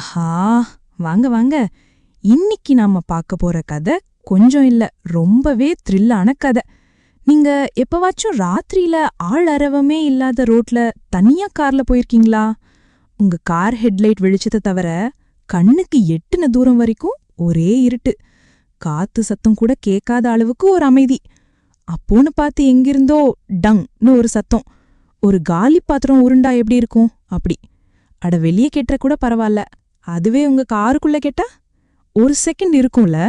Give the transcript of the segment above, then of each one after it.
ஆஹா வாங்க வாங்க. இன்னைக்கு நாம பார்க்க போற கதை கொஞ்சம் இல்ல ரொம்பவே த்ரில்லான கதை. நீங்க எப்பவாச்சும் ராத்திரியில ஆள் அரவமே இல்லாத ரோட்ல தனியா கார்ல போயிருக்கீங்களா? உங்க கார் ஹெட்லைட் வெளிச்சத்தை தவிர கண்ணுக்கு எட்டுன தூரம் வரைக்கும் ஒரே இருட்டு. காத்து சத்தம் கூட கேட்காத அளவுக்கு ஒரு அமைதி. அப்போன்னு பார்த்து எங்கிருந்தோ டங்னு ஒரு சத்தம். ஒரு காலி பாத்திரம் உருண்டா எப்படி இருக்கும்? அப்படி. அட வெளியே கேட்ட கூட பரவாயில்ல. அதுவே உங்க காருக்குள்ள கேட்டா ஒரு செகண்ட் இருக்கும்ல?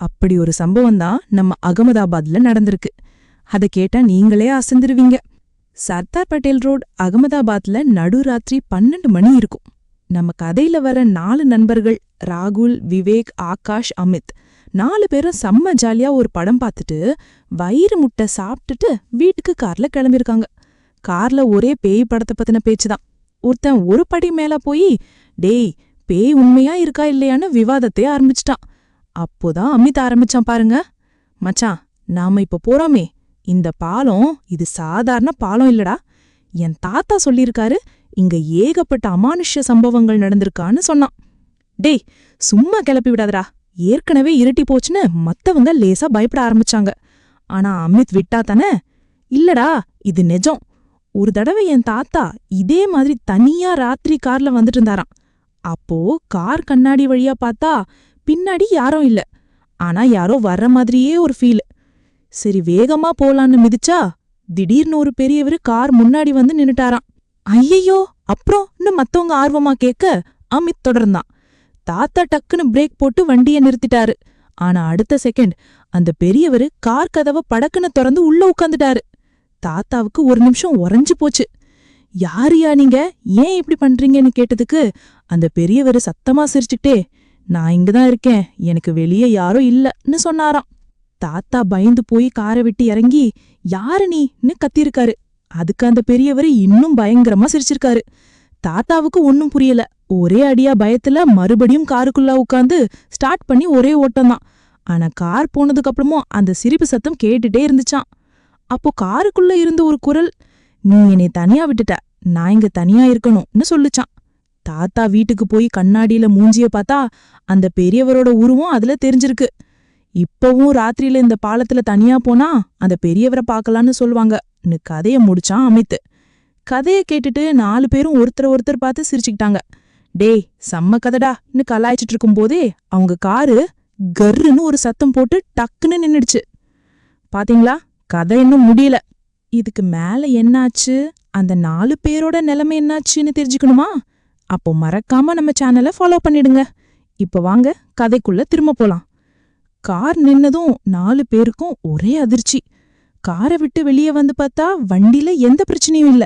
அப்படி ஒரு சம்பவம் தான் நம்ம அகமதாபாத்ல நடந்திருக்கு. அதை கேட்டா நீங்களே அசந்துருவீங்க. சர்தார் பட்டேல் ரோட் அகமதாபாத்ல நடுராத்திரி பன்னெண்டு மணி இருக்கும். நம்ம கதையில வர நாலு நண்பர்கள் ராகுல் விவேக் ஆகாஷ் அமித் நாலு பேரும் செம்ம ஜாலியா ஒரு படம் பார்த்துட்டு வயிறு முட்டை சாப்பிட்டுட்டு வீட்டுக்கு கார்ல கிளம்பியிருக்காங்க. கார்ல ஒரே பேய் படத்தை பத்தின பேச்சுதான். ஒருத்தன் ஒரு படி மேல போய் டேய் பேய் உண்மையா இருக்கா இல்லையான்னு விவாதத்தை ஆரம்பிச்சிட்டான். அப்போதான் அமித் ஆரம்பிச்சான் பாருங்க. மச்சான் நாம இப்ப போறோமே. இந்த பாலம் இது சாதாரண பாலம் இல்லடா. என் தாத்தா சொல்லியிருக்காரு இங்க ஏகப்பட்ட அமானுஷ்ய சம்பவங்கள் நடந்திருக்கான்னு சொன்னான். டேய் சும்மா கிளப்பி விடாதடா. ஏற்கனவே இருட்டி போச்சுன்னு மத்தவங்க லேசா பயப்பட ஆரம்பிச்சாங்க. ஆனா அமித் விட்டா தானே? இல்லடா இது நிஜம். ஒரு தடவை என் தாத்தா இதே மாதிரி தனியா ராத்திரி கார்ல வந்துட்டு இருந்தாராம். அப்போ கார் கண்ணாடி வழியா பார்த்தா பின்னாடி யாரும் இல்ல. ஆனா யாரோ வர்ற மாதிரியே ஒரு ஃபீல் சரி வேகமா போலான்னு மிதிச்சா திடீர்னு ஒரு பெரியவரு கார் முன்னாடி வந்து நின்னுட்டாராம். ஐயையோ அப்புறம்னு மத்தவங்க ஆர்வமா கேட்க அமித் தொடர்ந்தான். தாத்தா டக்குன்னு பிரேக் போட்டு வண்டிய நிறுத்திட்டாரு. ஆனா அடுத்த செகண்ட் அந்த பெரியவரு கார் கதவை படக்குன்னு திறந்து உள்ள உட்காந்துட்டாரு தாத்தாவுக்கு ஒரு நிமிஷம் உறைஞ்சு போச்சு. யாருயா நீங்க? ஏன் இப்படி பண்றீங்கன்னு கேட்டதுக்கு அந்த பெரியவர் சத்தமா சிரிச்சுக்கிட்டே நான் இங்கதான் இருக்கேன். எனக்கு வெளியே யாரும் இல்லன்னு சொன்னாராம். தாத்தா பயந்து போய் காரை விட்டு இறங்கி யாரு நீன்னு கத்திருக்காரு அதுக்கு அந்த பெரியவர் இன்னும் பயங்கரமா சிரிச்சிருக்காரு. தாத்தாவுக்கு ஒன்னும் புரியல. ஒரே அடியா பயத்துல மறுபடியும் காருக்குள்ள உட்காந்து ஸ்டார்ட் பண்ணி ஒரே ஓட்டம்தான் ஆனா கார் போனதுக்கு அப்புறமும் அந்த சிரிப்பு சத்தம் கேட்டுட்டே இருந்துச்சான் அப்போ காருக்குள்ள இருந்த ஒரு குரல் நீ என்னை தனியா விட்டுட்ட. நான் இங்க தனியா இருக்கணும்னு சொல்லுச்சான் தாத்தா வீட்டுக்கு போய் கண்ணாடியில மூஞ்சிய பார்த்தா அந்த பெரியவரோட உருவம் அதுல தெரிஞ்சிருக்கு. இப்பவும் ராத்திரியில இந்த பாலத்துல தனியா போனா அந்த பெரியவரை பார்க்கலான்னு சொல்லுவாங்கன்னு கதைய முடிச்சான் அமித் கதைய கேட்டுட்டு நாலு பேரும் ஒருத்தர் ஒருத்தர் பார்த்து சிரிச்சுக்கிட்டாங்க. டேய் செம்ம கதடான்னு கலாய்ச்சிட்டு இருக்கும்போதே அவங்க காரு கர்ருன்னு ஒரு சத்தம் போட்டு டக்குன்னு நின்னுடுச்சு. பாத்தீங்களா? கதை இன்னும் முடியல. இதுக்கு மேல என்னாச்சு? அந்த நாலு பேரோட நிலைமை என்னாச்சுன்னு தெரிஞ்சுக்கணுமா? அப்போ மறக்காம நம்ம சேனலை ஃபாலோ பண்ணிடுங்க. இப்ப வாங்க கதைக்குள்ள திரும்ப போலாம். கார் நின்னதும் நாலு பேருக்கும் ஒரே அதிர்ச்சி. காரை விட்டு வெளியே வந்து பார்த்தா வண்டில எந்த பிரச்சனையும் இல்ல.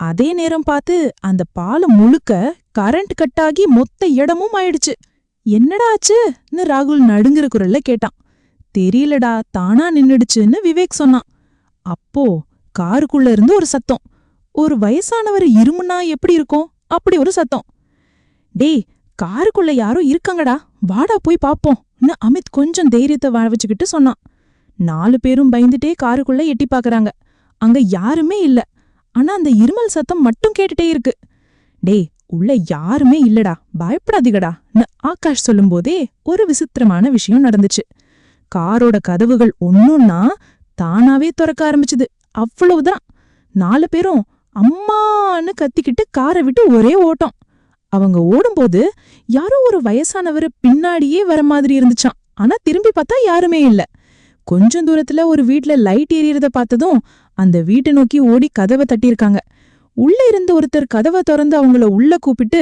அதே நேரம் பார்த்து அந்த பாலம் முழுக்க கரண்ட் கட் ஆகி மொத்த இடமும் ஆயிடுச்சு. என்னடா ஆச்சுன்னு ராகுல் நடுங்குற குரல்ல கேட்டான். தெரியலடா தானா நின்னுடுச்சுன்னு விவேக் சொன்னான். அப்போ காருக்குள்ள இருந்து ஒரு சத்தம். ஒரு வயசானவர் இருமுன்னா எப்படி இருக்கும்? அப்படி ஒரு சத்தம். டேய் காருக்குள்ள யாரோ இருக்காங்கடா. வாடா போய் பாப்போம்னு அமித் கொஞ்சம் தைரியத்தை வச்சுக்கிட்டு சொன்னான். நாலு பேரும் பயந்துட்டே காருக்குள்ள எட்டி பாக்குறாங்க. அங்க யாருமே இல்ல. ஆனா அந்த இருமல் சத்தம் மட்டும் கேட்டுட்டே இருக்கு. டேய் உள்ள யாருமே இல்லடா. பயப்படாதீங்கடான்னு ஆகாஷ் சொல்லும்போதே ஒரு விசித்திரமான விஷயம் நடந்துச்சு. காரோட கதவுகள் ஒன்னொன்னா தானாவே திறக்க ஆரம்பிச்சுது. அவ்வளவுதான். நாலு பேரும் அம்மான்னு கத்திக்கிட்டு காரை விட்டு ஒரே ஓட்டம். அவங்க ஓடும்போது யாரோ ஒரு வயசானவர் பின்னாடியே வர மாதிரி இருந்துச்சான் ஆனா திரும்பி பார்த்தா யாருமே இல்ல. கொஞ்சம் தூரத்துல ஒரு வீட்ல லைட் எரியறத பார்த்ததும் அந்த வீட்டை நோக்கி ஓடி கதவை தட்டியிருக்காங்க. உள்ள இருந்த ஒருத்தர் கதவை திறந்து அவங்கள உள்ள கூப்பிட்டு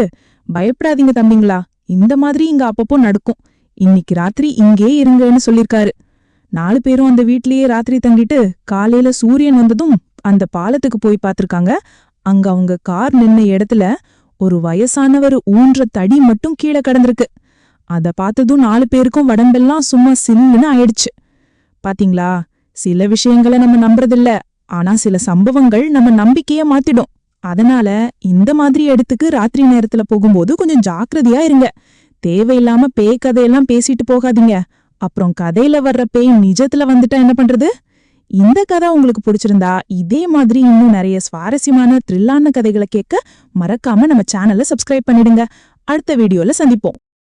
பயப்படாதீங்க தம்பிங்களா இந்த மாதிரி இங்க அப்பப்போ நடக்கும். இன்னைக்கு ராத்திரி இங்கே இருங்கன்னு சொல்லிருக்காரு நாலு பேரும் அந்த வீட்லயே ராத்திரி தங்கிட்டு காலையில சூரியன் வந்ததும் அந்த பாலத்துக்கு போய் பார்த்திருக்காங்க. அங்க அவங்க கார் நின்ன இடத்துல ஒரு வயசானவர் ஊன்ற தடி மட்டும் கீழே கிடந்திருக்கு. அத பார்த்ததும் நாலு பேருக்கும் வடம்பெல்லாம் சும்மா சில்லுன்னு ஆயிடுச்சு. பாத்தீங்களா? சில விஷயங்களை நம்ம நம்புறதில்ல. ஆனா சில சம்பவங்கள் நம்ம நம்பிக்கைய மாத்திடும். அதனால இந்த மாதிரி இடத்துக்கு ராத்திரி நேரத்துல போகும்போது கொஞ்சம் ஜாக்கிரதையா இருங்க. தேவையில்லாம பேய் கதையெல்லாம் பேசிட்டு போகாதீங்க. அப்புறம் கதையில வர்ற பேய் நிஜத்துல வந்துட்டா என்ன பண்றது? இந்த கதை உங்களுக்கு பிடிச்சிருந்தா இதே மாதிரி இன்னும் நிறைய சுவாரஸ்யமான த்ரில்லான கதைகளை கேட்க மறக்காம நம்ம சேனலை சப்ஸ்கிரைப் பண்ணிடுங்க. அடுத்த வீடியோல சந்திப்போம்.